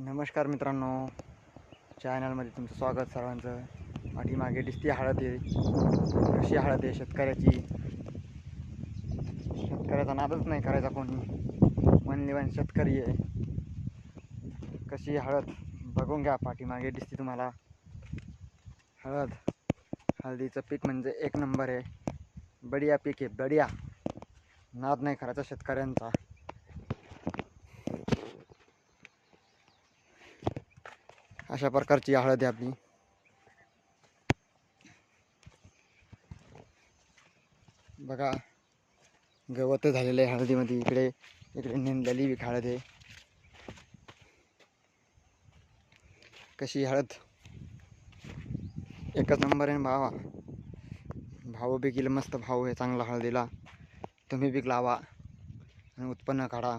नमस्कार मित्रांनो. चॅनलमध्ये तुमचं स्वागत सर्वांचं. पाठीमागे दिसती हळद आहे. कशी हळद आहे शेतकऱ्याची. शेतकऱ्याचा नादच नाही करायचा कोणी. मनलिवन शेतकरी आहे. कशी हळद? बघून घ्या पाठीमागे दिसते तुम्हाला. हळद. हळदीचं पीक म्हणजे एक नंबर आहे. बढिया पीक आहे बढिया. नाद नाही करायचा शेतकऱ्यांचा. अशा प्रकारची हळद आहे आपली. बघा गवत झालेलं आहे हळदीमध्ये. इकडे इकडे निंदलेली बी हळद आहे. कशी हळद? एकच नंबर आहे भावा. भाव बी केलं मस्त भाव आहे चांगला हळदीला. तुम्ही बीक लावा आणि उत्पन्न काढा.